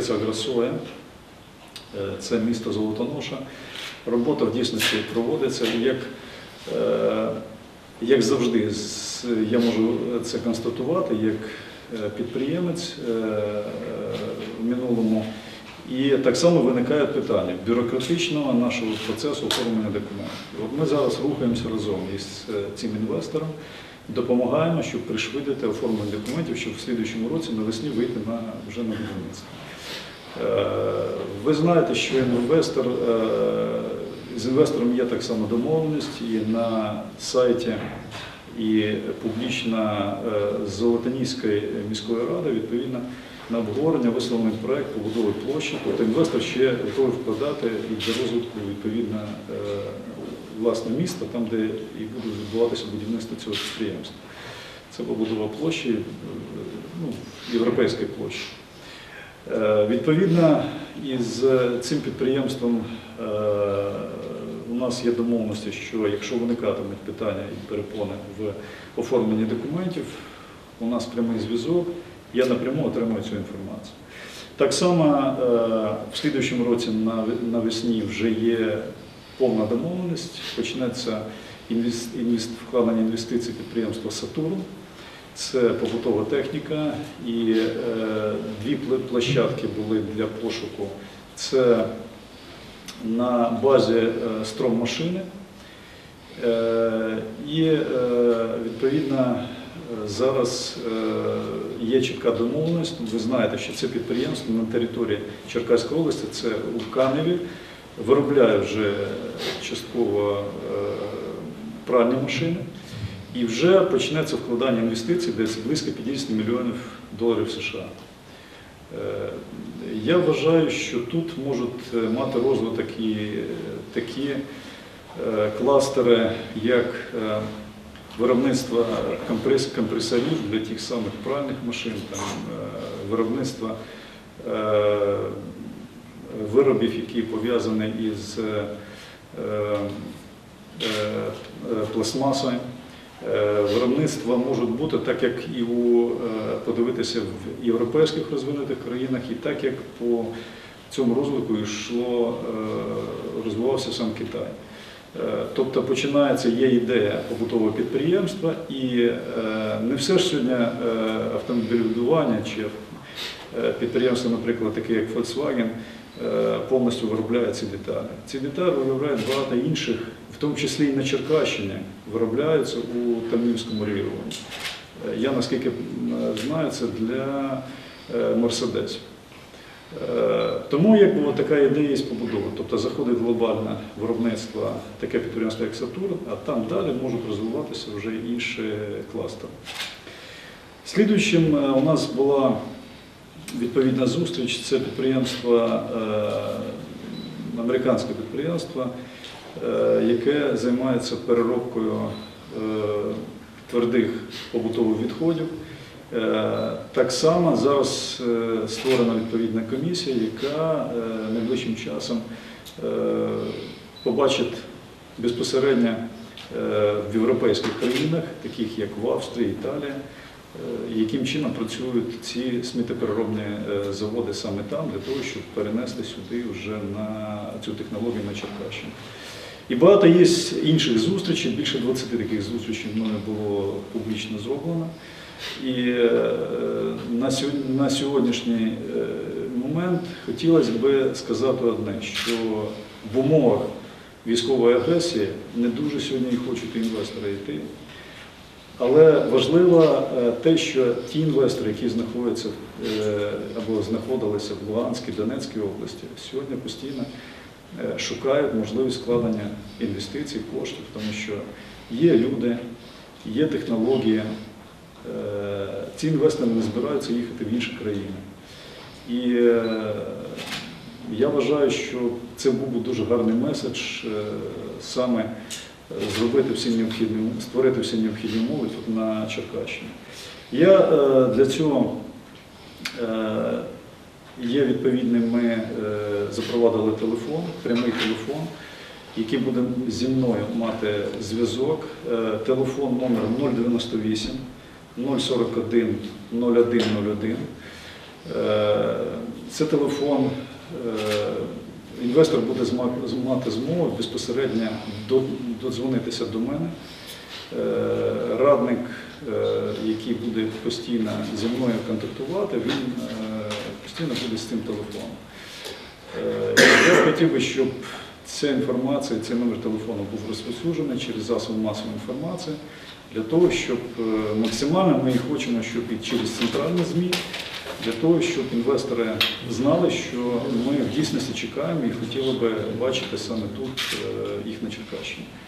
спецагросоя, Е, це місто Золотоноша. Робота в дійсності проводиться як, е, як завжди, я можу це констатувати як е, підприємець в минулому. І так само виникають питання бюрократичного нашого процесу оформлення документів. От ми зараз рухаємося разом із цим інвестором, допомагаємо, щоб пришвидити оформлення документів, щоб в слідуючому році навесні вийти на вже на будівництво. Е, Ви знаєте, що інвестор е, з інвестором є так само домовленість і на сайті і публічна е, з Золотоніської міської ради відповідно на обговорення висловлений проект побудови площі. Тобто інвестор ще готовий вкладати і для розвитку відповідно власне міста, там, де і буде відбуватися будівництво цього підприємства. Це побудова площі, е, ну, європейської площі. Е, Відповідно, із цим підприємством е, у нас є домовленості, що якщо виникатимуть питання і перепони в оформленні документів, у нас прямий зв'язок, я напряму отримую цю інформацію. Так само в слідуючому році навесні вже є повна домовленість, почнеться інвес- інвес- вкладення інвестицій підприємства Сатурн. Це побутова техніка і е, дві площадки були для пошуку. Це на базі е, стром-машини. Е, І е, відповідно зараз е, є чітка домовленість. Ви знаєте, що це підприємство на території Черкаської області, це у Каневі, виробляє вже частково е, пральні машини. І вже почнеться вкладання інвестицій десь близько 50 мільйонів доларів США. Е, Я вважаю, що тут можуть е, мати розвиток і такі кластери, як виробництво компрес- компресорів для тих самих пральних машин, там, виробництво виробів, які пов'язані із е, е, е, пластмасою. Виробництва можуть бути так, як і у подивитися в європейських розвинутих країнах, і так як по цьому розвитку йшло, розвивався сам Китай. Тобто починається, є ідея побутового підприємства, і не все ж сьогодні автомобілювання чи підприємства, наприклад, таке як Volkswagen, повністю виробляє ці деталі. Ці деталі виробляють багато інших, в тому числі і на Черкащині, виробляються у Тамнівському регіоні. Е, Я наскільки знаю, це для е, Мерседесів. Е, Тому якби от така ідея є побудова. Тобто заходить глобальне виробництво, таке підприємство, як Сатурн, а там далі можуть розвиватися вже інші кластери. Слідуючим е, у нас була відповідна зустріч. Це підприємство, е, американське підприємство, е, яке займається переробкою е, твердих побутових відходів. Так само зараз створена відповідна комісія, яка найближчим часом побачить безпосередньо в європейських країнах, таких як в Австрії, Італія, яким чином працюють ці сміттєпереробні е, заводи саме там, для того, щоб перенести сюди вже на цю технологію на Черкащину. І багато є інших зустрічей, більше 20 таких зустрічей мною було публічно зроблено. І е, на сьогоднішній е, момент хотілося б сказати одне, що в умовах військової агресії не дуже сьогодні хочуть інвестори йти. Але важливо е, те, що ті інвестори, які знаходяться е, або знаходилися в Луганській, Донецькій області, сьогодні постійно е, шукають можливість вкладення інвестицій, коштів, тому що є люди, є технології. Ці інвестори не збираються їхати в інші країни. І я вважаю, що це був би дуже гарний меседж саме зробити всі необхідні, створити всі необхідні умови тут на Черкащині. Я е, для цього е, є відповідним, ми е, запровадили телефон, прямий телефон, який буде зі мною мати зв'язок. Телефон номер 098 041 0101. Е, Це телефон. Інвестор буде мати змогу безпосередньо до- додзвонитися до мене. Е, Радник, е, який буде постійно зі мною контактувати, він е, постійно буде з цим телефоном. Я хотів би, щоб ця інформація, цей номер телефону був розповсюджений через засоби масової інформації, для того, щоб максимально ми хочемо, щоб і через центральні ЗМІ, для того, щоб інвестори знали, що ми в дійсності чекаємо і хотіли би бачити саме тут е, їх на Черкащині.